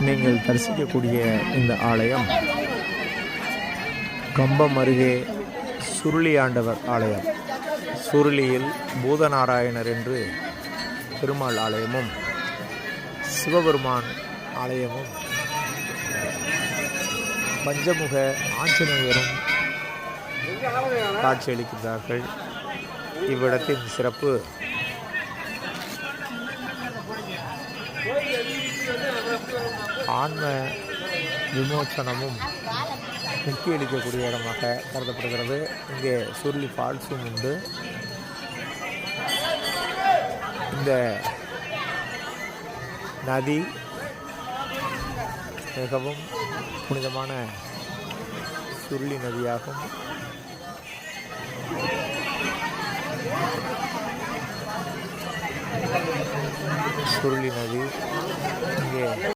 நீங்கள் தரிசிக்கக்கூடிய இந்த ஆலயம் கம்பம் அருகே சுருளி ஆண்டவர் ஆலயம். சுருளியில் பூதநாராயணர் என்று பெருமாள் ஆலயமும் சிவபெருமான் ஆலயமும் பஞ்சமுக ஆஞ்சநேயரும் காட்சியளிக்கின்றார்கள் இவ்விடத்தின் சிறப்பு ஆன்ம விமோசனமும் முக்தி அளிக்கக்கூடிய இடமாக கருதப்படுகிறது. இங்கே சுருளி ஃபால்ஸும் உண்டு. இந்த நதி மிகவும் புனிதமான சுருளி நதியாகும். சுருளி நதி இங்கே